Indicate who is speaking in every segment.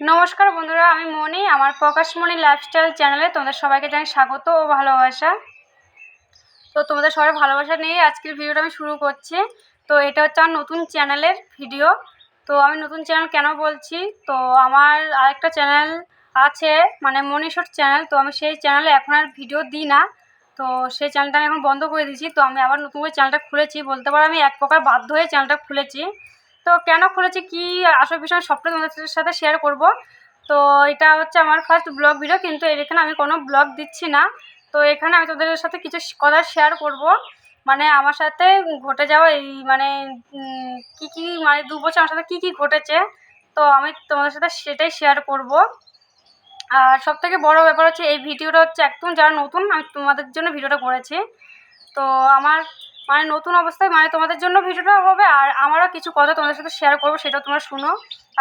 Speaker 1: নমস্কার বন্ধুরা, আমি মনি, আমার প্রকাশমণি লাইফস্টাইল চ্যানেলে তোমাদের সবাইকে জানাই স্বাগত ও ভালোবাসা। তো তোমাদের সবাই ভালোবাসা নিয়ে আজকের ভিডিওটা আমি শুরু করছি। তো এটা হচ্ছে আমার নতুন চ্যানেলের ভিডিও তো আমি নতুন চ্যানেল কেন বলছি? তো আমার আরেকটা চ্যানেল আছে মানে মনীষর চ্যানেল তো আমি সেই চ্যানেলে এখন আর ভিডিও দিই না। তো সেই চ্যানেলটা আমি এখন বন্ধ করে দিয়েছি। তো আমি আবার নতুন করে চ্যানেলটা খুলেছি। বলতে পারো আমি এক প্রকার বাধ্য হয়ে চ্যানেলটা খুলেছি। তো কেন খুলেছি, কি আসল বিষয় সবটা তোমাদের সাথে শেয়ার করব। তো এটা হচ্ছে আমার ফার্স্ট ব্লগ ভিডিও কিন্তু এখানে আমি কোনো ব্লগ দিচ্ছি না। তো এখানে আমি তোদের সাথে কিছু কথা শেয়ার করব। মানে আমার সাথে ঘটে যাওয়া এই মানে কি কি মানে দু বছর আমার সাথে কী কী ঘটেছে, তো আমি তোমাদের সাথে সেটাই শেয়ার করব। আর সব থেকে বড়ো ব্যাপার হচ্ছে এই ভিডিওটা হচ্ছে একদম যারা নতুন, আমি তোমাদের জন্য ভিডিওটা করেছি। তো আমার মানে নতুন অবস্থায় মানে তোমাদের জন্য ভিডিওটা হবে আর আমারও কিছু কথা তোমাদের সাথে শেয়ার করব, সেটাও তোমরা শুনো।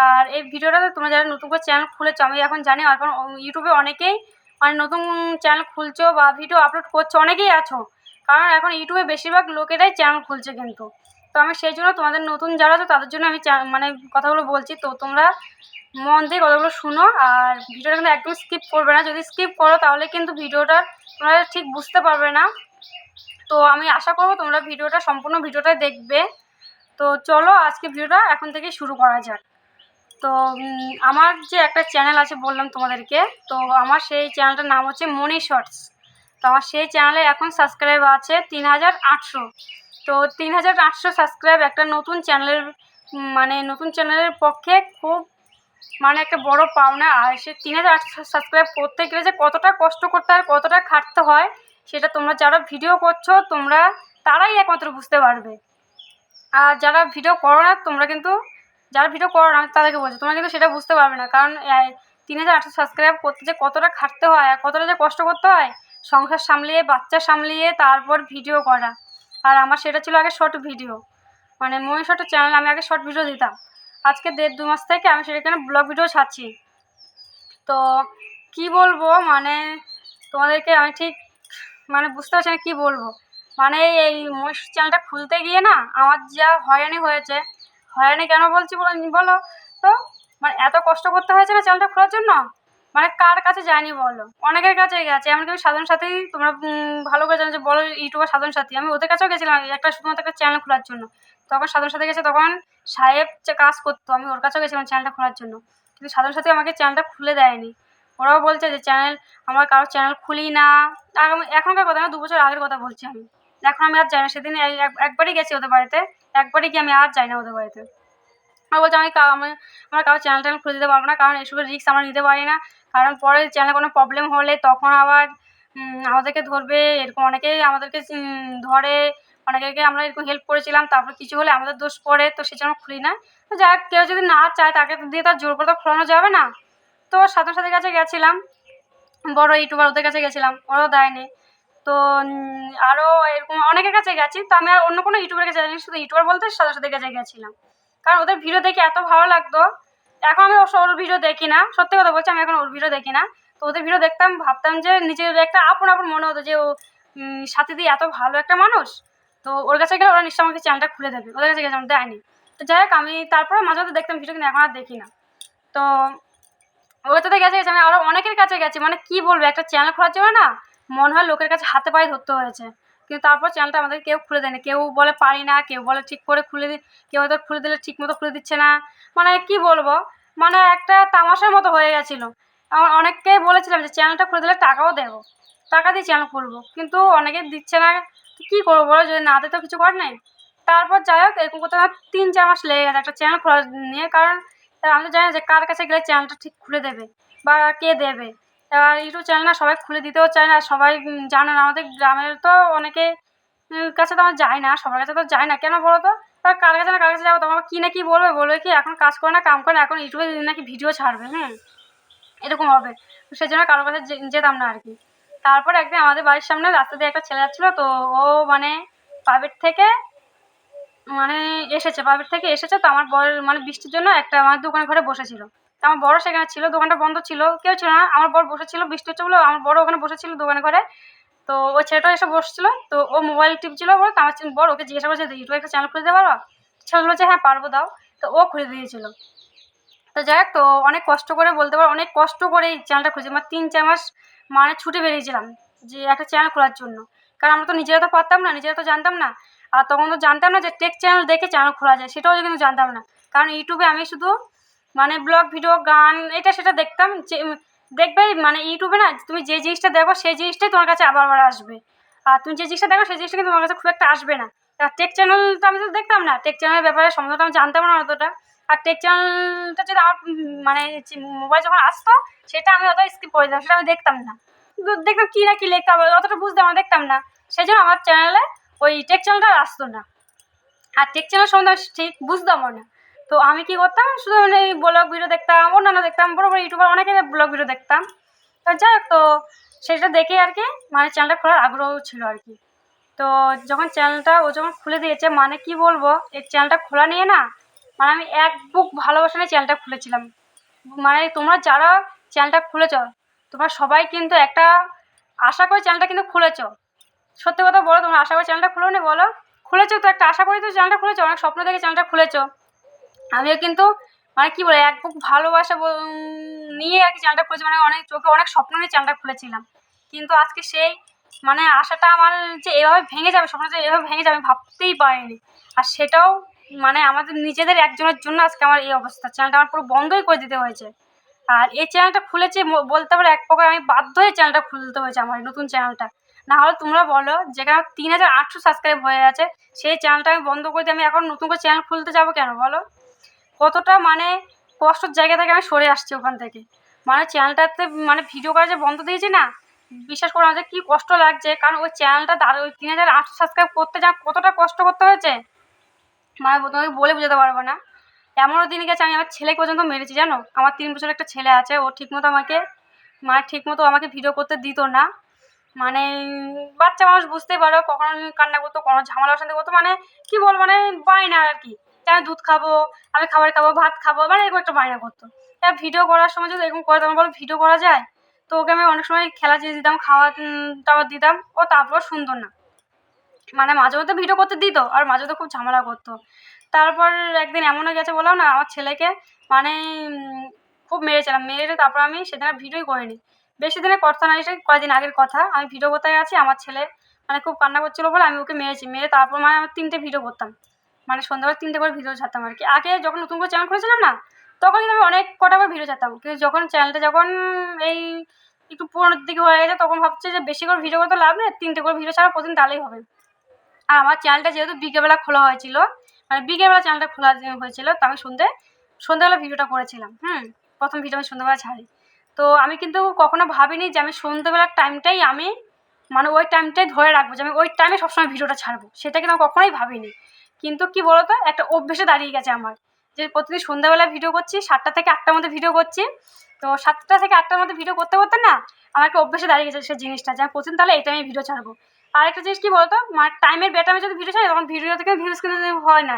Speaker 1: আর এই ভিডিওটাতে তোমরা যারা নতুন করে চ্যানেল খুলেছো, আমি এখন জানি এখন ইউটিউবে অনেকেই মানে নতুন চ্যানেল খুলছো বা ভিডিও আপলোড করছ, অনেকেই আছো। কারণ এখন ইউটিউবে বেশিরভাগ লোকেরাই চ্যানেল খুলছে কিন্তু। তো আমি সেই জন্য তোমাদের নতুন যারা আছো, তাদের জন্য আমি মানে কথাগুলো বলছি। তো তোমরা মন দিয়ে কথাগুলো শুনো আর ভিডিওটা কিন্তু একদম স্কিপ করবে না। যদি স্কিপ করো, তাহলে কিন্তু ভিডিওটা তোমরা ঠিক বুঝতে পারবে না। তো আমি আশা করব তোমরা ভিডিওটা, সম্পূর্ণ ভিডিওটা দেখবে। তো চলো আজকে ভিডিওটা এখন থেকেই শুরু করা যাক। তো আমার যে একটা চ্যানেল আছে বললাম তোমাদেরকে, তো আমার সেই চ্যানেলটার নাম হচ্ছে মনি শর্টস। তো আমার সেই চ্যানেলে এখন সাবস্ক্রাইব আছে তিন হাজার আটশো। তো তিন হাজার আটশো সাবস্ক্রাইব একটা নতুন চ্যানেলের মানে নতুন চ্যানেলের পক্ষে খুব মানে একটা বড় পাওনা। আর সে তিন হাজার আটশো সাবস্ক্রাইব করতে গেলে যে কতটা কষ্ট করতে হয়, কতটা খাটতে হয় সেটা তোমরা যারা ভিডিও করছ, তোমরা, তারাই একমাত্র বুঝতে পারবে। আর যারা ভিডিও করো না, তোমরা কিন্তু, যারা ভিডিও করো না, তাদেরকে বলছি তোমরা কিন্তু সেটা বুঝতে পারবে না। কারণ তিন হাজার আটশো সাবস্ক্রাইব করতে যে কতটা খাটতে হয় আর কতটা যে কষ্ট করতে হয়, সংসার সামলিয়ে, বাচ্চা সামলিয়ে, তারপর ভিডিও করা। আর আমার সেটা ছিল আগে শর্ট ভিডিও মানে মনি শর্টের চ্যানেল আমি আগে শর্ট ভিডিও দিতাম। আজকে দেড় দু মাস থেকে আমি সেখানে ব্লগ ভিডিও ছাড়ছি। তো, কি বলব? মানে তোমাদেরকে আমি ঠিক মানে বুঝতে পারছি না কী বলব। মানে এই মহিষ চ্যানেলটা খুলতে গিয়ে না আমার যা হয়রানি হয়েছে, হয়রানি কেন বলছি বলো- বলো তো মানে এত কষ্ট করতে হয়েছে না চ্যানেলটা খোলার জন্য? মানে কার কাছে যায়নি বলো? অনেকের কাছে গেছে, এমনকি আমি সাধারণ সাথেই তোমরা ভালো করে জানো যে বলো ইউটিউবার সাধারণ সাথী, আমি ওদের কাছেও গেছিলাম একটা শুধুমাত্র একটা চ্যানেল খোলার জন্য। তখন সাধারণ সাথে গেছে, তখন সাহেব যে কাজ করতো, আমি ওর কাছেও গেছিলাম চ্যানেলটা খোলার জন্য। কিন্তু সাধারণ সাথী আমাকে চ্যানেলটা খুলে দেয়নি। ওরাও বলছে যে চ্যানেল আমার কারোর চ্যানেল খুলি না। এখনকার কথা না, দু বছর আগের কথা বলছি আমি। এখন আমি আর যাই না। সেদিন একবারই গেছি ওদের বাড়িতে। একবারই গিয়ে আমি আর যাই না ওদের বাড়িতে। আর বলছে, আমি কা- আমি, আমার কারও চ্যানেল ট্যানেল খুলে দিতে পারব না। কারণ এসবের রিস্ক আমরা নিতে পারি না। কারণ পরে চ্যানেলে কোনো প্রবলেম হলে তখন আবার আমাদেরকে ধরবে। এরকম অনেকেই আমাদেরকে ধরে। অনেকে আমরা এরকম হেল্প করেছিলাম। তারপর কিছু হলে আমাদের দোষ পড়ে। তো সেজন্য খুলি না। তো যাক, কেউ যদি না চায়, তাকে দিয়ে তার জোর করে তো খোলানো যাবে না। তো সাথে সাথে কাছে গেছিলাম। বড় ইউটিউবার ওদের কাছে গেছিলাম, ওরাও দেয়নি। তো আরও এরকম অনেকের কাছে গেছি, তো আমি আর অন্য কোনো ইউটিউবের কাছে যাইনি, শুধু ইউটিউবার বলতে সাথে সাথে কাছে গেছিলাম। কারণ ওদের ভিডিও দেখে এত ভালো লাগতো। এখন আমি ওর ভিডিও দেখি না, সত্যি কথা বলছি আমি এখন ওর ভিডিও দেখি না। তো ওদের ভিডিও দেখতাম, ভাবতাম যে নিজের একটা আপন আপন মনে হতো যে ও সাথী দিয়ে এত ভালো একটা মানুষ। তো ওর কাছে গেলে ওরা নিশ্চয় আমাকে চ্যানেলটা খুলে দেবে, ওদের কাছে গেছে আমার দেয়নি। তো যাই হোক, আমি তারপরে মাঝে মাঝে দেখতাম ভিডিও কিন্তু এখন আর দেখি না। তো সাথে গেছে আমি আরও অনেকের কাছে গেছি মানে কি বলব, একটা চ্যানেল খোলার জন্য না মনে হয় লোকের কাছে হাতে পায়ে ধরতে হয়েছে। কিন্তু তারপর চ্যানেলটা আমাদের কেউ খুলে দেয়নি, কেউ বলে পারি না, কেউ বলে ঠিক করে খুলে দি, কেউ হয়তো খুলে দিলে ঠিক মতো খুলে দিচ্ছে না। মানে কি বলব মানে একটা তামাশার মতো হয়ে গেছিল। আমার অনেককেই বলেছিলাম যে চ্যানেলটা খুলে দিলে টাকাও দেবো, টাকা দিয়ে চ্যানেল খুলবো, কিন্তু অনেকে দিচ্ছে না কী করব বলো, যদি না দিতে কিছু করার নেই। তারপর যাই হোক, এরকম করতে তিন চার মাস লেগে গেছে, একটা চ্যানেল খোলা নিয়ে, কারণ তা আমি তো জানি যে কার কাছে গেলে চ্যানেলটা ঠিক খুলে দেবে বা কে দেবে। এবার ইউটিউব চ্যানেল না সবাই খুলে দিতেও চায় না, সবাই জানে না। আমাদের গ্রামের তো অনেকে কাছে তো আমার যায় না, সবার কাছে তো যায় না। কেন বলো তো? এবার কার কাছে না কার কাছে যাব? তোমার কী না কি বলবে? বলবে কি এখন কাজ করে না, কাম করে না, এখন ইউটিউবে নাকি ভিডিও ছাড়বে, হুম? এরকম হবে। সেই জন্য কারোর কাছে যেতাম না আর কি তারপর একদিন আমাদের বাড়ির সামনে রাস্তা দিয়ে একটা ছেলে যাচ্ছিল, তো ও মানে প্রাইভেট থেকে মানে এসেছে প্রাইভেট থেকে এসেছে তো আমার বর মানে বৃষ্টির জন্য একটা আমার দোকানে ঘরে বসেছিল। তো আমার বড় সেখানে ছিল, দোকানটা বন্ধ ছিল, কেউ ছিল না, আমার বর বসেছিল, বৃষ্টি হচ্ছে বলে আমার বড় ওখানে বসেছিল দোকানে ঘরে। তো ওই ছেলেটা এসে বসছিল, তো ও মোবাইল টিপছিল বলে আমার বড় ওকে জিজ্ঞাসা করছে ইউটিউবে একটা চ্যানেল খুলে দিতে পারবা? ছেলে বলছে হ্যাঁ পারব, দাও। তো ও খুলে দিয়েছিল। তো যাই হোক, তো অনেক কষ্ট করে বলতে পারো, অনেক কষ্ট করে এই চ্যানেলটা খুঁজে মানে তিন, চার মাস মানে ছুটে বেরিয়েছিলাম যে একটা চ্যানেল খোলার জন্য। কারণ আমরা তো নিজেরা তো পারতাম না, নিজেরা তো জানতাম না। আর তখন তো জানতাম না যে টেক চ্যানেল দেখে চ্যানেল খোলা যায়, সেটাও কিন্তু জানতাম না। কারণ ইউটিউবে আমি শুধু মানে ব্লগ ভিডিও গান, এটা সেটা দেখতাম, যে দেখবে মানে ইউটিউবে না, তুমি যে জিনিসটা দেখো, সেই জিনিসটাই তোমার কাছে আবার আবার আসবে। আর তুমি যে জিনিসটা দেখো, সেই জিনিসটা কিন্তু তোমার কাছে খুব একটা আসবে না। আর টেক চ্যানেলটা আমি তো দেখতাম না টেক চ্যানেলের ব্যাপারে সম্বন্ধে আমি জানতাম না অতটা। আর টেক চ্যানেলটা যদি আমার মানে মোবাইল যখন আসতো, সেটা আমি অত স্কিপ করে দিতাম, সেটা আমি দেখতাম না। দেখতাম কী না কী লিখতে হবে অতটা বুঝতে না দেখতাম না। সেই জন্য আমার চ্যানেলে ওই টেক চ্যানেলটা আসতো না। আর টেক চ্যানেল সম্বন্ধে ঠিক বুঝতামও না। তো আমি কী করতাম? শুধু মানে এই ব্লগ ভিডিও দেখতাম, অন্যান্য দেখতাম, বড় বড় ইউটিউবার অনেকের ব্লগ ভিডিও দেখতাম। তো যাই হোক, তো সেটা দেখে আর কি মানে চ্যানেলটা খোলার আগ্রহ ছিল আর কি। তো যখন চ্যানেলটা ও যখন খুলে দিয়েছে মানে কি বলব, এই চ্যানেলটা খোলা নিয়ে না মানে আমি এক বুক ভালোবাসা নিয়ে চ্যানেলটা খুলেছিলাম। মানে তোমরা যারা চ্যানেলটা খুলেছ, তোমরা সবাই কিন্তু একটা আশা করে চ্যানেলটা কিন্তু খুলেছ। সত্যি কথা বলো, তোমরা আশা করে চ্যানেলটা খুলো নি বলো। খুলেছো তো, একটা আশা করি তো চ্যানেলটা খুলেছো, অনেক স্বপ্ন দেখে চ্যানেলটা খুলেছো। আমিও কিন্তু মানে কী বলে, এক বুক ভালোবাসা নিয়ে আর কি চ্যানেলটা খুলেছি মানে অনেক চোখে অনেক স্বপ্ন নিয়ে চ্যানেলটা খুলেছিলাম। কিন্তু আজকে সেই মানে আশাটা আমার যে এভাবে ভেঙে যাবে স্বপ্ন যে এভাবে ভেঙে যাবে ভাবতেই পারিনি। আর সেটাও মানে আমাদের নিজেদের একজনের জন্য আজকে আমার এই অবস্থা চ্যানেলটা আমার পুরো বন্ধই করে দিতে হয়েছে। আর এই চ্যানেলটা খুলেছি বলতে পারো এক প্রকার আমি বাধ্য হয়ে চ্যানেলটা খুলতে হয়েছে আমার নতুন চ্যানেলটা না হলে তোমরা বলো, যেখানে তিন হাজার আটশো সাবস্ক্রাইব হয়ে আছে সেই চ্যানেলটা আমি বন্ধ করে দিয়ে আমি এখন নতুন করে চ্যানেল খুলতে যাব কেন বলো? কতটা মানে কষ্টর জায়গা থেকে আমি সরে আসছি ওখান থেকে। মানে চ্যানেলটাতে মানে ভিডিও করা যে বন্ধ দিয়েছি না, বিশ্বাস করো আমাদের কী কষ্ট লাগছে, কারণ ওই চ্যানেলটা দাঁড় ওই তিন হাজার আটশো সাবস্ক্রাইব করতে যা কতটা কষ্ট করতে হয়েছে মানে তোমাকে বলে বোঝাতে পারব না। এমনও দিন গেছে আমি আমার ছেলেকে পর্যন্ত মেরেছি, জানো? আমার তিন বছর একটা ছেলে আছে, ও ঠিকমতো আমাকে মানে ঠিকমতো আমাকে ভিডিও করতে দিত না। মানে বাচ্চা মানুষ বুঝতেই পারো কখন কান্না করতো কোনো ঝামেলা অশান্তি করতো মানে কি বল মানে বায়না আর কি। আমি দুধ খাব আমি খাবার খাব ভাত খাব মানে এরকম একটা বায়না করতো। ভিডিও করার সময় যদি এরকম করে তখন বলো ভিডিও করা যায়? তো ওকে আমি অনেক সময় খেলা জিনিস দিতাম খাওয়া উম, টাওয়ার দিতাম ও তারপর সুন্দর না। মানে মাঝে মধ্যে ভিডিও করতে দিত আর মাঝে মধ্যে খুব ঝামেলা করতো। তারপর একদিন এমন হয়ে গেছে বললাম না আমার ছেলেকে মানে খুব মেরেছিলাম মেরে তারপর আমি সেদিন ভিডিওই করিনি। বেশি দিনের কথা না, এসে কয়েকদিন আগের কথা। আমি ভিডিও করতে আছি, আমার ছেলে মানে খুব কান্না করছিল বলে আমি ওকে মেরেছি। মেরে তারপর মানে আমি তিনটে ভিডিও করতাম। মানে সন্ধ্যাবেলা তিনটে করে ভিডিও ছাড়তাম আর কি। আগে যখন নতুন করে চ্যানেল খুলেছিলাম না, তখন কিন্তু আমি অনেক কটা করে ভিডিও ছাড়তাম। কিন্তু যখন চ্যানেলটা যখন এই একটু পুরোনোর দিকে হয়ে গেছে, তখন ভাবছি যে বেশি করে ভিডিও করতে লাভ নেই, তিনটে করে ভিডিও ছাড়া প্রতিদিন তাহলেই হবে। আর আমার চ্যানেলটা যেহেতু বিকেলবেলা খোলা হয়েছিল মানে বিকেলবেলা চ্যানেলটা খোলা হয়েছিল, তো আমি সন্ধে সন্ধ্যাবেলা ভিডিওটা করেছিলাম। হুম, প্রথম ভিডিও আমি সন্ধ্যাবেলা ছাড়ি। তো আমি কিন্তু কখনো ভাবিনি যে আমি সন্ধ্যেবেলার টাইমটাই আমি মানে ওই টাইমটাই ধরে রাখব যে আমি ওই টাইমে সবসময় ভিডিওটা ছাড়বো। সেটা কিন্তু আমি কখনোই ভাবিনি। কিন্তু কি বলতো, একটা অভ্যেসে দাঁড়িয়ে গেছে আমার যে প্রতিদিন সন্ধ্যাবেলা ভিডিও করছি, সাতটা থেকে আটটার মধ্যে ভিডিও করছি। তো সাতটা থেকে আটটার মধ্যে ভিডিও করতে করতে না আমার একটা অভ্যেসে দাঁড়িয়ে গেছে সেই জিনিসটা যে আমি প্রতিদিন তাহলে এই টাইমে ভিডিও ছাড়বো। আর একটা জিনিস কি বলতো মানে টাইমের বেটামে যদি ভিডিও ছাড়ি, তখন ভিডিও থেকে ভিউজ কিন্তু হয় না।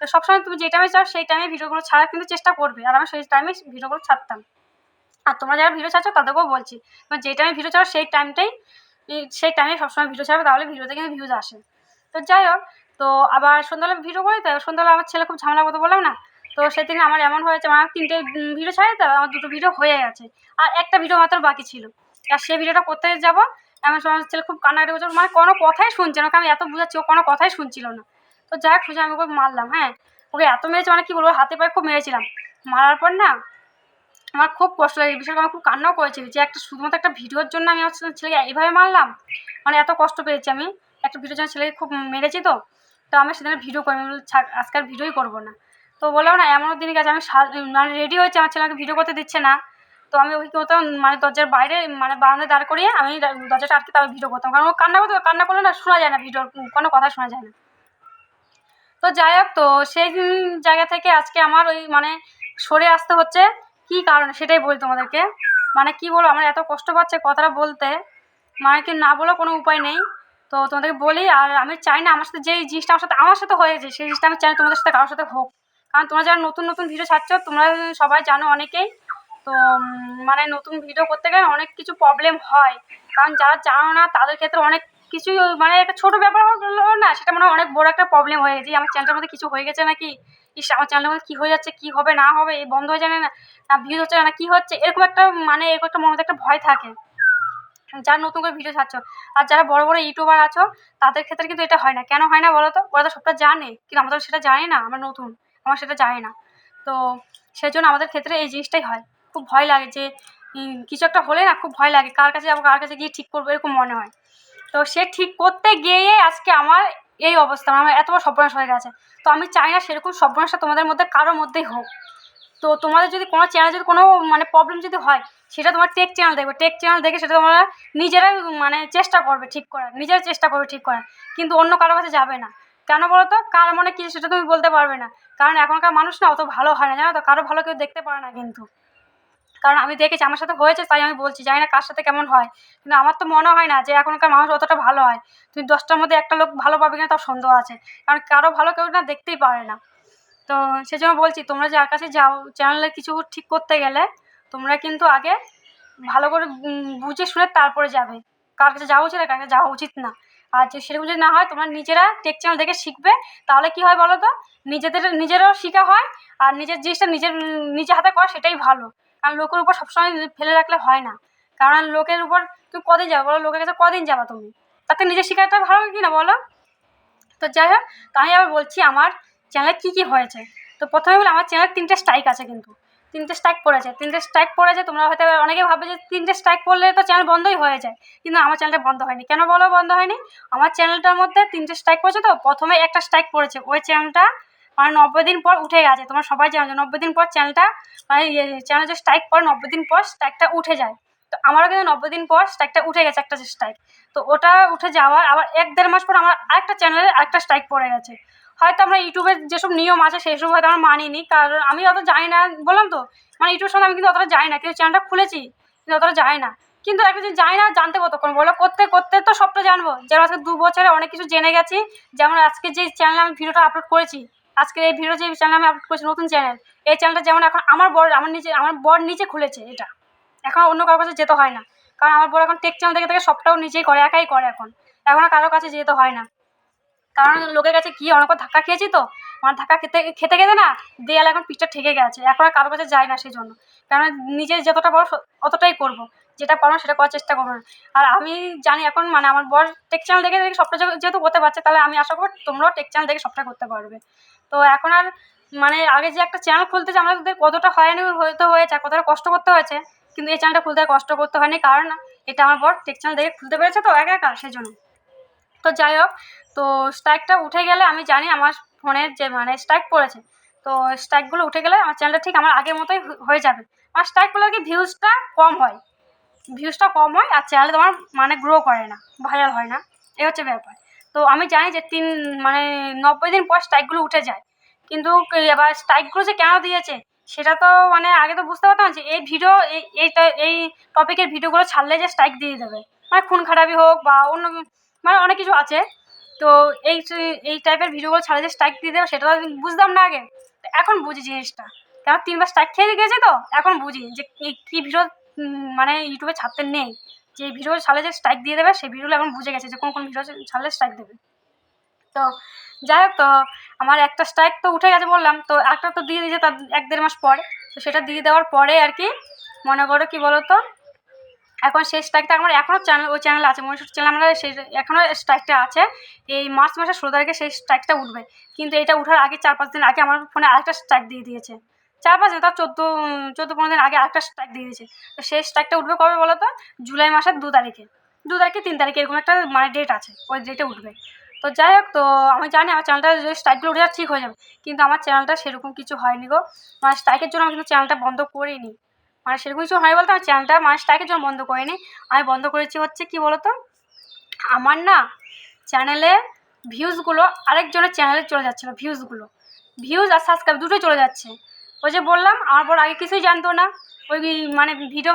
Speaker 1: তো সবসময় তুমি যে টাইমে চাও, সেই টাইমে ভিডিওগুলো ছাড়ার কিন্তু চেষ্টা করবে। আর আমি সেই টাইমে ভিডিওগুলো ছাড়তাম। আর তোমরা যারা ভিডিও ছাড়ছো তাদেরকেও বলছি তোমার যে টাইমে ভিডিও ছাড়ো সেই টাইমটাই সেই টাইমে সবসময় ভিডিও ছাড়বে তাহলে ভিডিওতে কিন্তু ভিউজ আসে। তো যাই হোক, তো আবার সন্ধ্যাবেলা ভিডিও করি, তো সন্ধ্যাবেলা আমার ছেলে খুব ঝামেলা করতে বললাম না, তো সেদিন আমার এমন হয়েছে আমার তিনটে ভিডিও ছাড়ি তো আমার দুটো ভিডিও হয়ে গেছে, আর একটা ভিডিও মাত্র বাকি ছিল। আর সেই ভিডিওটা করতে যাব? আমার আমার ছেলে খুব কান্নাকাটি করছিল মানে কোনো কথাই শুনছে না আমি এত বুঝাচ্ছি, ও কোনো কথাই শুনছিল না। তো যাই হোক খুঁজে আমি ওকে মারলাম হ্যাঁ ওকে এত মেরেছে মানে কী বলব, হাতে পায়ে খুব মেরেছিলাম। মারার পর না আমার খুব কষ্ট লাগে বিশেষ করে আমার খুব কান্নাও করেছি যে একটা শুধুমাত্র একটা ভিডিওর জন্য আমি আমার ছেলে- ছেলেকে এইভাবে মারলাম? মানে এত কষ্ট পেয়েছি আমি। একটা ভিডিওর জন্য ছেলেকে খুব মেরেছি তো। তো আমি সেদিন ভিডিও করি আমি বললাম, থাক আজকে আর ভিডিওই করব না। তো বললাম না এমনও দিন গেছে আমি মানে রেডি হয়েছে। আমার ছেলে আমাকে ভিডিও করতে দিচ্ছে না। তো আমি ওই করতাম মানে দরজার বাইরে মানে বারান্দায় দাঁড় করিয়ে আমি দরজাটা আটকে তারপর ভিডিও করতাম। কারণ ও কান্না করতো কান্না করলে না শোনা যায় না ভিডিওর কোনো কথা শোনা যায় না। তো যাই হোক তো সেই জায়গা থেকে আজকে আমার ওই মানে সরে আসতে হচ্ছে। কি কারণে? সেটাই বলি তোমাদেরকে। মানে কি বলো আমার এত কষ্ট পাচ্ছে কথাটা বলতে। মানে কি না বলেও কোনো উপায় নেই। তো তোমাদেরকে বলি, আর আমি চাই না আমার সাথে যেই জিনিসটা আমার সাথে আমার সাথে হয়েছে, সেই জিনিসটা আমি চাই তোমাদের সাথে কারোর সাথে হোক। কারণ তোমরা যারা নতুন নতুন ভিডিও ছাড়ছো, তোমরা সবাই জানো অনেকেই। তো মানে নতুন ভিডিও করতে গেলে অনেক কিছু প্রবলেম হয়। কারণ যারা জানো না, তাদের ক্ষেত্রে অনেক কিছুই মানে একটা ছোটো ব্যাপার হলো না, সেটা মনে অনেক বড় একটা প্রবলেম হয়ে গেছে আমার চ্যানেলটার মধ্যে কিছু হয়ে গেছে নাকি? ইস আমার চ্যানেলের মধ্যে কী হয়ে যাচ্ছে, কী হবে, না হবে, এই বন্ধ হয়ে যাবে না না ভিউজ হচ্ছে না কী হচ্ছে, এরকম একটা মানে এরকম একটা মনে একটা ভয় থাকে। যারা নতুন করে ভিডিও ছাড়ছো, আর যারা বড় বড় ইউটিউবার আছো, তাদের ক্ষেত্রে কিন্তু এটা হয় না। কেন হয় না বলো তো ওরা তো সবটা জানে, কিন্তু আমরা তো সেটা জানি না, আমরা নতুন, আমার সেটা জানি না। তো সেই জন্য আমাদের ক্ষেত্রে এই জিনিসটাই হয়। খুব ভয় লাগে যে কিছু একটা হলে না খুব ভয় লাগে, কার কাছে যাব, কার কাছে গিয়ে ঠিক করব, এরকম মনে হয়। তো সে ঠিক করতে গিয়ে আজকে আমার এই অবস্থা, আমার এত বড় সর্বনাশ হয়ে গেছে। তো আমি চাই না সেরকম সর্বনাশটা তোমাদের মধ্যে, কারোর মধ্যেই হোক। তো তোমাদের যদি কোনো চ্যানেল যদি কোনো মানে প্রবলেম যদি হয়, সেটা তোমার টেক চ্যানেল দেখবে। টেক চ্যানেল দেখে সেটা তোমরা নিজেরাই মানে চেষ্টা করবে ঠিক করার নিজেরা চেষ্টা করবে ঠিক করার। কিন্তু অন্য কারও কাছে যাবে না। কেন বলো তো কার মনে কি সেটা তুমি বলতে পারবে না। কারণ এখনকার মানুষ না অত ভালো হয় না, জানো তো? কারও ভালো কেউ দেখতে পারে না কিন্তু। কারণ আমি দেখেছি, আমার সাথে হয়েছে, তাই আমি বলছি, জানি না কার সাথে কেমন হয়। কিন্তু আমার তো মনে হয় না যে এখনকার মানুষ অতটা ভালো হয়। তুমি দশটার মধ্যে একটা লোক ভালো পাবে কিনা তার সন্দেহ আছে। কারণ কারও ভালো কেউ না দেখতেই পারে না। তো সেজন্য বলছি, তোমরা যার কাছে যাও চ্যানেলে কিছু ঠিক করতে গেলে তোমরা কিন্তু আগে ভালো করে বুঝে শুনে তারপরে যাবে। কার কাছে যাওয়া উচিত আর কার কাছে যাওয়া উচিত না। আর যে সেরকম যদি না হয়, তোমরা নিজেরা টেক চ্যানেল দেখে শিখবে। তাহলে কি হয় বলো তো? নিজেদের, নিজেরও শেখা হয়, আর নিজের জিনিসটা নিজের নিজে হাতে করা সেটাই ভালো। কারণ লোকের উপর সবসময় ফেলে রাখলে হয় না। কারণ লোকের উপর তুমি কদিন যাবে? বলো লোকের কাছে কদিন যাবা তুমি? তাতে নিজের শেখাটা ভালো কি না বলো? তো যাই হোক, তাই আবার বলছি আমার চ্যানেলে কী কী হয়েছে? তো প্রথমে বলে আমার চ্যানেলে তিনটে স্ট্রাইক আছে কিন্তু। তিনটে স্ট্রাইক পড়েছে। তিনটে স্ট্রাইক পড়েছে, তোমরা হয়তো অনেকে ভাবে যে তিনটে স্ট্রাইক পড়লে তো চ্যানেল বন্ধই হয়ে যায়। কিন্তু আমার চ্যানেলটা বন্ধ হয়নি। কেন বলো বন্ধ হয়নি? আমার চ্যানেলটার মধ্যে তিনটে স্ট্রাইক পড়েছে তো? প্রথমে একটা স্ট্রাইক পড়েছে। ওই চ্যানেলটা মানে নব্বই দিন পর উঠে গেছে। তোমরা সবাই জানো নব্বই দিন পর চ্যানেলটা মানে চ্যানেল যে স্ট্রাইক পড়ে নব্বই দিন পর স্ট্রাইকটা উঠে যায়। তো আমারও কিন্তু নব্বই দিন পর স্ট্রাইকটা উঠে গেছে একটা স্ট্রাইক তো ওটা উঠে যাওয়ার আবার এক দেড় মাস পর আমার আরেকটা চ্যানেলে আরেকটা স্ট্রাইক পড়ে গেছে। হয়তো আমরা ইউটিউবের যেসব নিয়ম আছে সেই সব হয়তো আমরা মানিনি, কারণ আমি অত জানি না, বললাম তো মানে ইউটিউব সঙ্গে আমি কিন্তু অতটা জানি না, কিন্তু চ্যানেলটা খুলেছি, কিন্তু অতটা জানি না। কিন্তু একটা জিনিস জানি না, জানতে কতক্ষণ বলো? করতে করতে তো সবটা জানব। যেমন আজকে দু বছরে অনেক কিছু জেনে গেছি, যেমন আজকে যে চ্যানেলে আমি ভিডিওটা আপলোড করেছি আজকে এই ভিডিও যে চ্যানেল আমি আপলোড করেছি, নতুন চ্যানেল এই চ্যানেলটা যেমন এখন আমার বর, আমার নিজে আমার বর নিজে খুলেছে এটা। এখন অন্য কারোর কাছে যেতে হয় না। কারণ আমার বর এখন টেক চ্যানেল থেকে থেকে সবটাও নিজেই করে, একাই করে এখন। এখন আর কারোর কাছে যেতে হয় না। কারণ লোকের কাছে গিয়ে অনেকবার ধাক্কা খেয়েছি তো? আমার ধাক্কা খেতে খেতে খেতে না দেয়াল এখন পিঠটা ঠেকে গেছে। এখন আর কারোর কাছে যায় না সেই জন্য কারণ নিজের যতটা বড় অতটাই করব। যেটা পারব সেটা করার চেষ্টা করব না। আর আমি জানি এখন মানে আমার বর টেক চ্যানেল দেখে দেখে সবটা যেহেতু করতে পারছে, তাহলে আমি আশা করব তোমরাও টেক চ্যানেল দেখে সবটা করতে পারবে। তো এখন আর মানে আগে যে একটা চ্যানেল খুলতে যে আমাদের কতটা হয়নি হয়তো হয়েছে আর কতটা কষ্ট করতে হয়েছে, কিন্তু এই চ্যানেলটা খুলতে কষ্ট করতে হয়নি, কারণ এটা আমার বর টেক চ্যানেল দেখে খুলতে পেরেছে তো একা একা সেই জন্য তো যাই হোক, তো স্ট্রাইকটা উঠে গেলে আমি জানি আমার ফোনের যে মানে স্ট্রাইক পড়েছে। তো স্ট্রাইকগুলো উঠে গেলে আমার চ্যানেলটা ঠিক আমার আগের মতোই হয়ে যাবে। আর স্ট্রাইক কি ভিউজটা কম হয়? ভিউজটা কম হয় আর চ্যানেল তোমার মানে গ্রো করে না ভাইরাল হয় না। এই হচ্ছে ব্যাপার। তো আমি জানি যে তিন মানে নব্বই দিন পর স্ট্রাইকগুলো উঠে যায়। কিন্তু এবার স্ট্রাইকগুলো যে কেন দিয়েছে, সেটা তো মানে আগে তো বুঝতে পারতাম যে এই ভিডিও এই এই টপিকের ভিডিওগুলো ছাড়লে যে স্ট্রাইক দিয়ে দেবে। মানে খুন খারাপি হোক বা অন্য মানে অনেক কিছু আছে। তো এই এই টাইপের ভিডিওগুলো ছাড়লে যে স্ট্রাইক দিয়ে দেবে, সেটা তো বুঝতাম না আগে। এখন বুঝি জিনিসটা। কারণ তিনবার স্ট্রাইক খেয়ে গেছে তো? এখন বুঝি যে কি- ভিডিও মানে ইউটিউবে ছাড়তে নেই। যে ভিডিও ছাড়লে যে স্ট্রাইক দিয়ে দেবে, সেই ভিডিওগুলো এখন বুঝে গেছে যে কোন কোন ভিডিও ছাড়লে স্ট্রাইক দেবে। তো যাই হোক, তো আমার একটা স্ট্রাইক তো উঠে গেছে বললাম। তো একটা তো দিয়ে দিয়েছে তার এক দেড় মাস পরে। তো সেটা দিয়ে দেওয়ার পরে আর কি, মনে করো কি বলো তো এখন সেই স্ট্রাইকটা আমার এখনও চ্যানেল ওই চ্যানেল আছে। মহিষুর চ্যানেল আমরা সেই এখনও স্ট্রাইকটা আছে। এই মার্চ মাসের ষোলো তারিখে সেই স্ট্রাইকটা উঠবে। কিন্তু এটা উঠার আগে চার পাঁচ দিন আগে আমার ফোনে আরেকটা স্ট্রাইক দিয়ে দিয়েছে। চার পাঁচ দিন তার চোদ্দ চোদ্দ পনেরো দিন আগে আরেকটা স্ট্রাইক দিয়ে দিয়েছে। তো সেই স্ট্রাইকটা উঠবে কবে বলো তো জুলাই মাসের দু তারিখে। দু তারিখে তিন তারিখে এরকম একটা মানে ডেট আছে, ওই ডেটে উঠবে। তো যাই হোক, তো আমি জানি আমার চ্যানেলটা যদি স্ট্রাইকগুলো উঠে ঠিক হয়ে যাবে। কিন্তু আমার চ্যানেলটা সেরকম কিছু হয়নি গো। মানে স্ট্রাইকের জন্য আমি কিন্তু চ্যানেলটা বন্ধ করিনি। মানে সেরকম কিছু হয় বলতো আমার চ্যানেলটা মানে স্ট্রাইকের জন্য বন্ধ করিনি। আমি বন্ধ করেছি হচ্ছে কি বলতো? আমার না চ্যানেলে ভিউজগুলো আরেকজনের চ্যানেলে চলে যাচ্ছিল ভিউজগুলো ভিউজ আর সাবস্ক্রাইব দুটোই চলে যাচ্ছে। ওই যে বললাম, আমার পর আগে কিছুই জানতো না। ওই মানে ভিডিও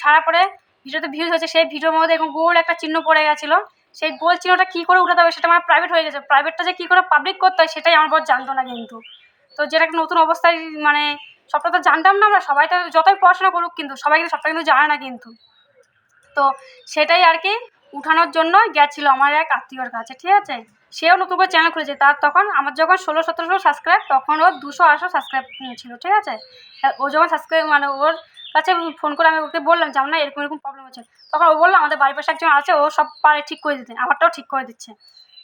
Speaker 1: ছাড়া পরে ভিডিওতে ভিউজ হচ্ছে, সেই ভিডিওর মধ্যে এখন গোল একটা চিহ্ন পড়ে গেছিল। সেই গোল চিহ্নটা কী করে উঠাতে হবে সেটা আমার প্রাইভেট হয়ে গেছে। প্রাইভেটটা যে কী করে পাবলিক করতে হয় সেটাই আমার বর জানতো না কিন্তু। তো যেটা একটা নতুন অবস্থায় মানে সবটা তো জানতাম না আমরা, সবাই তো যতই পড়াশোনা করুক কিন্তু, সবাই কিন্তু সবটা কিন্তু জানে না কিন্তু। তো সেটাই আর কি, উঠানোর জন্য গেছিল আমার এক আত্মীয়র কাছে, ঠিক আছে? সেও নতুন করে চ্যানেল খুলেছে। তার তখন আমার যখন ষোলো, সতেরোশো সাবস্ক্রাইব তখন ওর দুশো আটশো সাবস্ক্রাইব ছিল, ঠিক আছে? ও যখন সাবস্ক্রাইব মানে ওর কাছে ফোন করে আমি ওকে বললাম যে, আমার না এরকম এরকম প্রবলেম হচ্ছে। তখন ও বলল, আমাদের বাড়ির পাশে একজন আছে, ও সব পারে ঠিক করে দিতে, আমারটাও ঠিক করে দিচ্ছে।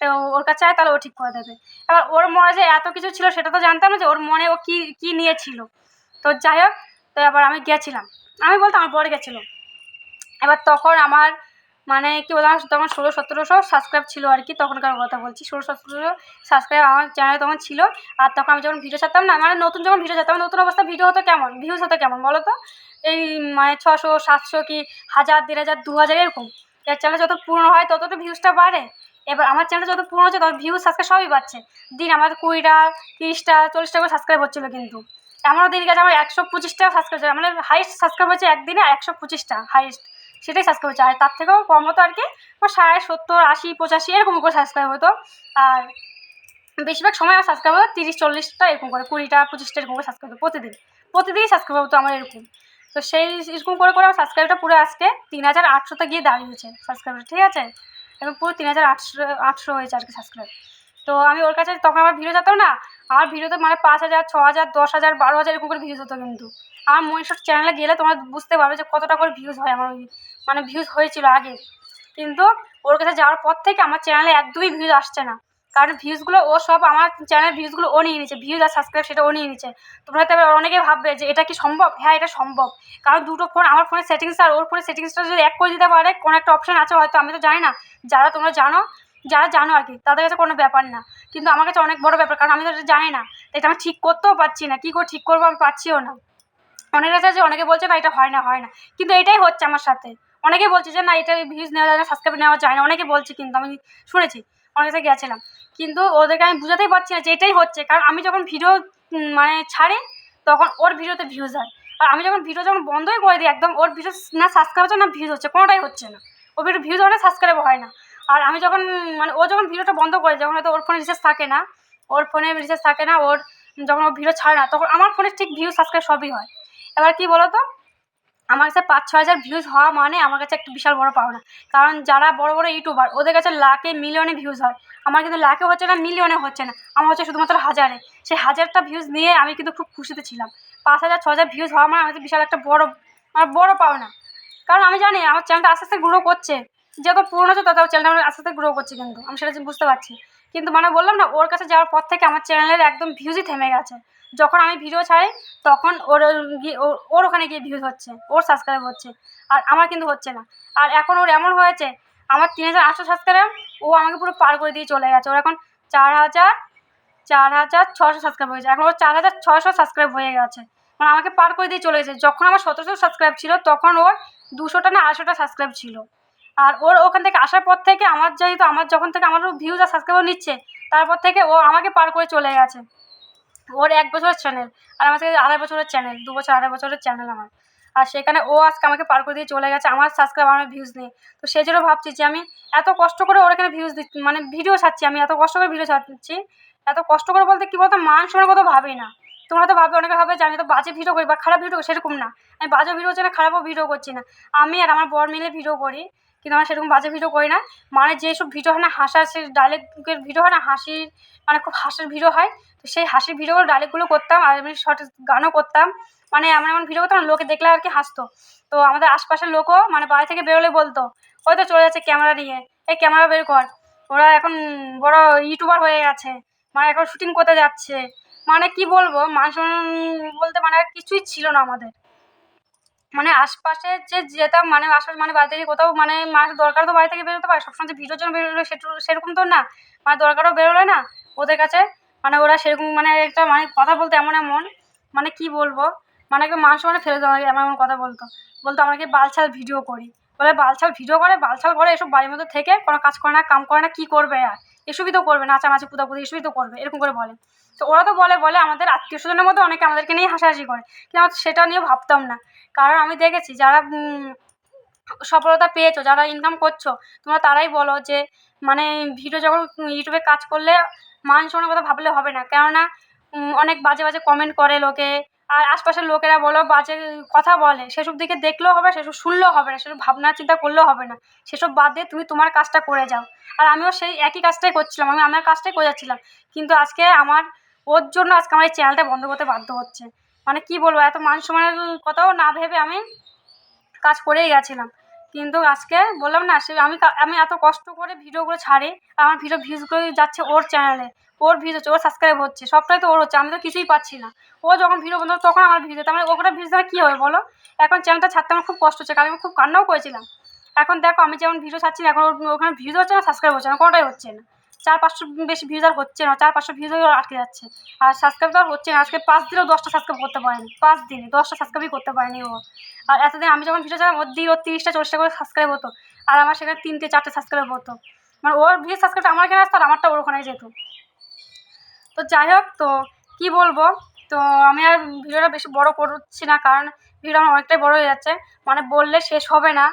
Speaker 1: তো ওর কাছে আয়, তাহলে ও ঠিক করে দেবে। এবার ওর মনে যে এত কিছু ছিল, সেটা তো জানতাম না যে ওর মনে ও কী কী নিয়েছিল তো যাই হোক, তো এবার আমি গেছিলাম। আমি বলতাম, আমার বড় গেছিল। এবার তখন আমার মানে কি বললাম তখন ষোলো সতেরোশো সাবস্ক্রাইব ছিল আর কি, তখনকার কথা বলছি। ষোলো সতেরোশো সাবস্ক্রাইব আমার চ্যানেলে তখন ছিল। আর তখন আমি যখন ভিডিও ছাড়তাম না মানে নতুন যখন ভিডিও ছাড়তাম, নতুন অবস্থা ভিডিও হতো কেমন? ভিউজ হতো কেমন বলো তো? এই মানে ছশো, সাতশো কি, হাজার, দেড় হাজার, দু হাজার এরকম। এর চ্যানেল যত পুরনো হয় তত তো ভিউজটা বাড়ে। এবার আমার চ্যানেল যত পুরনো হচ্ছে তত ভিউজ সাবস্ক্রাইব সবই বাড়ছে। দিন আমার কুড়িটা, তিরিশটা, চল্লিশটা করে সাবস্ক্রাইব হচ্ছিল কিন্তু। এমনও দিন গেছে আমার একশো পঁচিশটা সাবস্ক্রাইব মানে হাইস্ট সাবস্ক্রাইব হচ্ছে একদিনে একশো পঁচিশটা হাইস্ট সেটাই সাবস্ক্রাইব হচ্ছে আর তার থেকেও কম হতো আর কি সাড়ে সত্তর, আশি, পঁচাশি, এরকম করে সাবস্ক্রাইব হতো। আর বেশিরভাগ সময় আমার সাবস্ক্রাইব হতো তিরিশ, চল্লিশটা, এরকম করে, কুড়িটা, পঁচিশটা, এরকম করে সাবস্ক্রাইব হতো প্রতিদিন। প্রতিদিনই সাবস্ক্রাইব হতো আমার এরকম। তো সেই এরকম করে করে আমার সাবস্ক্রাইবটা পুরো আজকে তিন হাজার আটশোতে গিয়ে দাঁড়িয়েছে সাবস্ক্রাইবটা ঠিক আছে? এবং পুরো তিন হাজার আটশো আটশো হয়েছে আর কি সাবস্ক্রাইব তো আমি ওর কাছে তখন আমার ভিডিও যেতাম না। আমার ভিডিওতে মানে পাঁচ হাজার, ছ হাজার, দশ হাজার, বারো হাজার এরকম করে ভিউজ হতো কিন্তু। আমার মনীষর চ্যানেলে গেলে তোমরা বুঝতে পারবে যে কতটা করে ভিউজ হয় আমার মানে ভিউজ হয়েছিল আগে। কিন্তু ওর কাছে যাওয়ার পর থেকে আমার চ্যানেলে একদমই ভিউজ আসছে না। কারণ ভিউজগুলো ও সব আমার চ্যানেলের ভিউজগুলো ও নিয়ে নিচ্ছে ভিউজ আর সাবস্ক্রাইব সেটা ও নিয়ে নিচ্ছে তোমরা এবার অনেকে ভাববে যে এটা কি সম্ভব? হ্যাঁ এটা সম্ভব। কারণ দুটো ফোন আমার ফোনের সেটিংস আর ওর ফোনের সেটিংসটা যদি এক করে দিতে পারে, কোনো একটা অপশান আছে হয়তো, আমি তো জানি না। যারা তোমরা জানো যারা জানো আর কি, তাদের কাছে কোনো ব্যাপার না। কিন্তু আমার কাছে অনেক বড় ব্যাপার, কারণ আমি তো এটা জানি না। এটা আমি ঠিক করতেও পারছি না, কী করে ঠিক করব আমি পারছিও না। অনেক কাছে আছে অনেকে বলছে, না, এটা হয় না হয় না। কিন্তু এটাই হচ্ছে আমার সাথে। অনেকে বলছে যে, না, এটা ভিউজ নেওয়া যায় না সাবস্ক্রাইব নেওয়া যায় না। অনেকে বলছে কিন্তু, আমি শুনেছি, অনেক কাছে গেছিলাম। কিন্তু ওদেরকে আমি বুঝাতেই পারছি না যে এটাই হচ্ছে। কারণ আমি যখন ভিডিও মানে ছাড়ি, তখন ওর ভিডিওতে ভিউজ হয়। আর আমি যখন ভিডিও যখন বন্ধই করে দিই, একদম ওর ভিডিও না সাবস্ক্রাইব হচ্ছে না ভিউজ হচ্ছে, কোনোটাই হচ্ছে না। ওর ভিডিও ভিউজ হয় না সাবস্ক্রাইব হয় না। আর আমি যখন মানে ও যখন ভিডিওটা বন্ধ করে যখন হয়তো ওর ফোনে রিচার্জ থাকে না, ওর ফোনে রিচার্জ থাকে না, ওর যখন ও ভিডিও ছাড়ে না, তখন আমার ফোনে ঠিক ভিউ সাবস্ক্রাইব সবই হয়। এবার কী বলো তো আমার কাছে পাঁচ ছ হাজার ভিউজ হওয়া মানে আমার কাছে একটা বিশাল বড় পাওনা। কারণ যারা বড় বড় ইউটিউবার ওদের কাছে লাখে মিলিয়নে ভিউজ হয়। আমার কিন্তু লাখে হচ্ছে না মিলিয়নে হচ্ছে না। আমার হচ্ছে শুধুমাত্র হাজারে সেই হাজারটা ভিউজ নিয়ে আমি কিন্তু খুব খুশিতে ছিলাম। পাঁচ হাজার ছ হাজার ভিউজ হওয়া মানে আমার কাছে বিশাল একটা বড় আমার বড় পাওনা। কারণ আমি জানি, আমার চ্যানেলটা আস্তে আস্তে গ্রো করছে। যত পুরনো হচ্ছে তত চ্যানেলটা আস্তে আস্তে গ্রো করছে কিন্তু। আমি সেটা বুঝতে পারছি। কিন্তু মানে বললাম না, ওর কাছে যাওয়ার পর থেকে আমার চ্যানেলের একদম ভিউজই থেমে গেছে। যখন আমি ভিডিও ছাড়ি, তখন ওর ওর ওখানে গিয়ে ভিউজ হচ্ছে, ওর সাবস্ক্রাইব হচ্ছে। আর আমার কিন্তু হচ্ছে না। আর এখন ওর এমন হয়েছে, আমার তিন হাজার আটশো সাবস্ক্রাইব ও আমাকে পুরো পার করে দিয়ে চলে গেছে। ওর এখন চার হাজার চার হাজার ছশো সাবস্ক্রাইব হয়েছে। এখন ওর চার হাজার ছশো সাবস্ক্রাইব হয়ে গেছে। মানে আমাকে পার করে দিয়ে চলে গেছে। যখন আমার সতেরোশো সাবস্ক্রাইব ছিল, তখন ওর দুশোটা না আড়াইশোটা সাবস্ক্রাইব ছিল। আর ওর ওখান থেকে আসার পর থেকে আমার যেহেতু, আমার যখন থেকে আমার ভিউজ আর সাবস্ক্রাইব নিচ্ছে, তারপর থেকে ও আমাকে পার করে চলে গেছে। ওর এক বছরের চ্যানেল আর আমার থেকে আড়াই বছরের চ্যানেল দু বছর আড়াই বছরের চ্যানেল আমার। আর সেখানে ও আজকে আমাকে পার করে দিয়ে চলে গেছে আমার সাবস্ক্রাইব আমার ভিউজ নেই তো সেই জন্য ভাবছি যে আমি এত কষ্ট করে ওর এখানে ভিউজ দিচ্ছি মানে ভিডিও ছাড়ছি আমি, এত কষ্ট করে ভিডিও ছাড়ছি, এত কষ্ট করে বলতে কী বলতো, মান সম্মানের কথা ভাবি না। তোমরা তো ভাবে অনেকে ভাবে যে আমি তো বাজে ভিডিও করি বা খারাপ ভিডিও সেরকম না। আমি বাজে ভিডিও করছি না খারাপও ভিডিও করছি না। আমি আর আমার বর মিলে ভিডিও করি। কিন্তু আমরা সেরকম বাজে ভিডিও করি না। মানে যেসব ভিডিও হয় না হাসার সেই ডায়লগের ভিডিও হয় না, হাসির মানে খুব হাসির ভিডিও হয়। তো সেই হাসির ভিডিওগুলো ডায়লগগুলো করতাম আর এমনি শর্ট গানও করতাম। মানে এমন এমন ভিডিও করতাম, লোকে দেখলে আর কি হাসতো। তো আমাদের আশপাশের লোকও মানে বাড়ি থেকে বেরোলে বলতো, ওই তো চলে যাচ্ছে ক্যামেরা নিয়ে। এই ক্যামেরা বের কর। ওরা এখন বড় ইউটিউবার হয়ে গেছে। মানে এখন শুটিং করতে যাচ্ছে। মানে কি বলব? মান সম্মান বলতে মানে কিছুই ছিল না আমাদের। মানে আশপাশে যে যেতাম মানে আশপাশ মানে বাড়ি থেকে কোথাও মানে মাস দরকার তো বাড়ি থেকে বেরোতে পারে। সবসময় যে ভিডিওর জন্য বেরোলে সেরকম তো না। মানে দরকারও বেরোলে না। ওদের কাছে মানে ওরা সেরকম মানে একটা মানে কথা বলতো এমন এমন মানে কি বলব? মানে একদম মান সম্মানে ফেলে দেওয়া এমন এমন কথা বলতো। বলতো আমরা কি বালছাল ভিডিও করি। বলে বালছাল ভিডিও করে, বালছাল করে এসব বাড়ির মধ্যে থেকে কোনো কাজ করে না, কাম করে না, কী করবে আর? এসবই তো করবে নাচানাচি পুদাপুদি এসবই তো করবে, এরকম করে বলে। তো ওরা তো বলে বলে আমাদের আত্মীয় স্বজনের মধ্যে অনেকে আমাদেরকে নিয়ে হাসাহাসি করে। কিন্তু সেটা নিয়ে ভাবতাম না। কারণ আমি দেখেছি যারা সফলতা পেয়েছ, যারা ইনকাম করছ, তোমরা তারাই বলো যে মানে ভিডিও যখন ইউটিউবে কাজ করলে মান সম্মানের কথা ভাবলে হবে না। কেননা অনেক বাজে বাজে কমেন্ট করে লোকে। আর আশপাশের লোকেরা বলো, বাজে কথা বলে। সেসব দিকে দেখলেও হবে, সেসব শুনলেও হবে না। সেসব ভাবনা চিন্তা করলেও হবে না। সেসব বাদ দিয়ে তুমি তোমার কাজটা করে যাও। আর আমিও সেই একই কাজটাই করছিলাম। আমি আমার কাজটাই করে যাচ্ছিলাম। কিন্তু আজকে আমার ওর জন্য আজকে আমার এই চ্যানেলটা বন্ধ করতে বাধ্য হচ্ছে। মানে কি বলব, এত মান সম্মানের কথাও না ভেবে আমি কাজ করেই গেছিলাম। কিন্তু আজকে বললাম না, সে আমি আমি এত কষ্ট করে ভিডিওগুলো ছাড়ি, আমার ভিডিও ভিউজগুলো যাচ্ছে ওর চ্যানেলে ওর ভিউজ হচ্ছে, ওর সাবস্ক্রাইব হচ্ছে, সবটাই তো ওর হচ্ছে, আমি তো কিছুই পাচ্ছি না। ও যখন ভিডিও বন্ধ তখন আমার ভিডিও তার মানে ওটা ভিউজ কী হবে বলো? এখন চ্যানেলটা ছাড়তে আমার খুব কষ্ট হচ্ছে, কারণ আমি খুব কান্নাও করেছিলাম। এখন দেখো, আমি যেমন ভিডিও ছাড়ছি না, এখন ওখানে ভিউজ হচ্ছে না সাবস্ক্রাইব হচ্ছে না, কোনোটাই হচ্ছে না। চার পাঁচশো বেশি ভিউজ আর হচ্ছে না চার পাঁচশো ভিউজ আটকে যাচ্ছে। আর সাবস্ক্রাইব তো আর হচ্ছে না, আজকে পাঁচ দিনেও দশটা সাবস্ক্রাইব করতে পারেনি, পাঁচ দিনে দশটা সাবস্ক্রাইবই করতে পারেনি ও। আর এতদিন আমি যখন ভিডিও চালাম ওর দিয়ে ওর তিরিশটা, চল্লিশটা করে সাবস্ক্রাইব হতো, আর আমার সেখানে তিনটে, চারটে সাবস্ক্রাইব হতো। মানে ওর ভিউ সাবস্ক্রাইব আমার কেন আসতো আর আমারটা ওর ওখানে যেত। তো যাই হোক, তো কী বলব, তো আমি আর ভিডিওটা বেশি বড় করছি না, কারণ ভিডিও আমার অনেকটাই বড় হয়ে যাচ্ছে। মানে বললে শেষ হবে না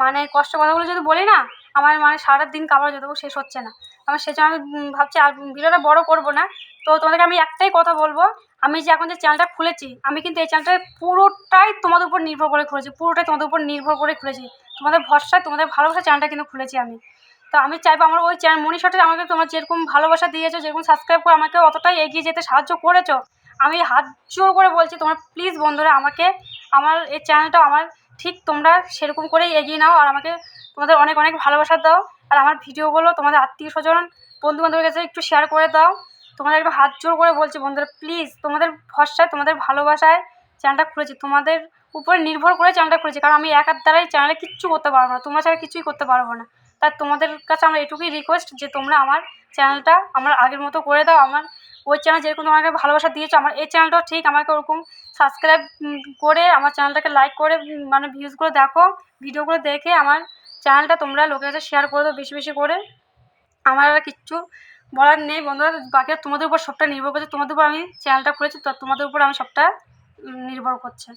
Speaker 1: মানে কষ্ট কথাগুলো যদি বলি না, আমার মানে সারা দিন কামড় যতটুকু শেষ হচ্ছে না। আমার সেজন্য আমি ভাবছি আর ভিডিওটা বড় করব না। তো তোমাদেরকে আমি একটাই কথা বলব, আমি যে এখন যে চ্যানেলটা খুলেছি, আমি কিন্তু এই চ্যানেলটা পুরোটাই তোমাদের উপর নির্ভর করে খুলেছি, পুরোটাই তোমাদের উপর নির্ভর করে খুলেছি। তোমাদের ভরসায়, তোমাদের ভালোবাসা চ্যানেলটা কিন্তু খুলেছি আমি। তো আমি চাইব আমার ওই চ্যানেল মনীষাটা আমাকে তোমার যেরকম ভালোবাসা দিয়েছ, যেরকম সাবস্ক্রাইব করে আমাকে অতটাই এগিয়ে যেতে সাহায্য করেছ, আমি হাত জোর করে বলছি তোমরা প্লিজ বন্ধুরা, আমাকে আমার এই চ্যানেলটা আমার, ঠিক তোমরা সেরকম করেই এগিয়ে নাও আর আমাকে তোমাদের অনেক অনেক ভালোবাসা দাও। আর আমার ভিডিওগুলো তোমাদের আত্মীয় স্বজন বন্ধু বান্ধবের কাছে একটু শেয়ার করে দাও। তোমাদের একটু হাত জোর করে বলছি বন্ধুরা প্লিজ তোমাদের ভরসায়, তোমাদের ভালোবাসায় চ্যানেলটা খুলেছি। তোমাদের উপরে নির্ভর করে চ্যানেলটা খুলেছি। কারণ আমি একার দ্বারাই চ্যানেলে কিচ্ছু করতে পারব না। তোমরা ছাড়া কিছুই করতে পারব না। তাই তোমাদের কাছে আমার এটুকুই রিকোয়েস্ট যে তোমরা আমার চ্যানেলটা আমার আগের মতো করে দাও। আমার ওই চ্যানেল যেরকম তোমাকে ভালোবাসা দিয়েছ, আমার এই চ্যানেলটাও ঠিক আমাকে ওরকম সাবস্ক্রাইব করে আমার চ্যানেলটাকে লাইক করে মানে ভিউজগুলো দেখো। ভিডিওগুলো দেখে আমার চ্যানেলটা তোমরা লোকের কাছে শেয়ার করে দাও বেশি বেশি করে। আমার আর কিচ্ছু বলার নেই বন্ধুরা। বাকি তোমাদের উপর সবটা নির্ভর করছে। তোমাদের উপর আমি চ্যানেলটা খুলেছি, তো তোমাদের উপর আমি সবটা নির্ভর করছে।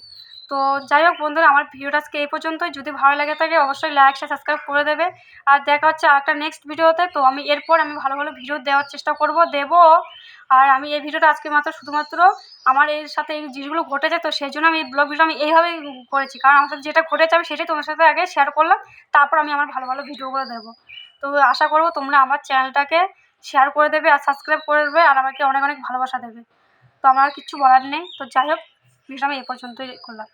Speaker 1: তো যাই হোক বন্ধুরা, আমার ভিডিওটা আজকে এই পর্যন্তই। যদি ভালো লাগে থাকে, অবশ্যই লাইক শেয়ার সাবস্ক্রাইব করে দেবে। আর দেখা হচ্ছে আরেকটা নেক্সট ভিডিওতে তো আমি এরপর আমি ভালো ভালো ভিডিও দেওয়ার চেষ্টা করব, দেবো। আর আমি এই ভিডিওটা আজকে মাত্র শুধুমাত্র আমার এর সাথে এই জিনিসগুলো ঘটেছে, তো সেই জন্য আমি এই ব্লগ ভিডিও আমি এইভাবেই করেছি। কারণ আমার সাথে যেটা ঘটেছে, আমি সেটাই তোমার সাথে আগে শেয়ার করলাম। তারপর আমি আমার ভালো ভালো ভিডিওগুলো দেবো। তো আশা করব তোমরা আমার চ্যানেলটাকে শেয়ার করে দেবে আর সাবস্ক্রাইব করে দেবে আর আমাকে অনেক অনেক ভালোবাসা দেবে। তো আমার আর কিচ্ছু বলার নেই। তো যাই হোক ভিডিওটা আমি এই পর্যন্তই করলাম।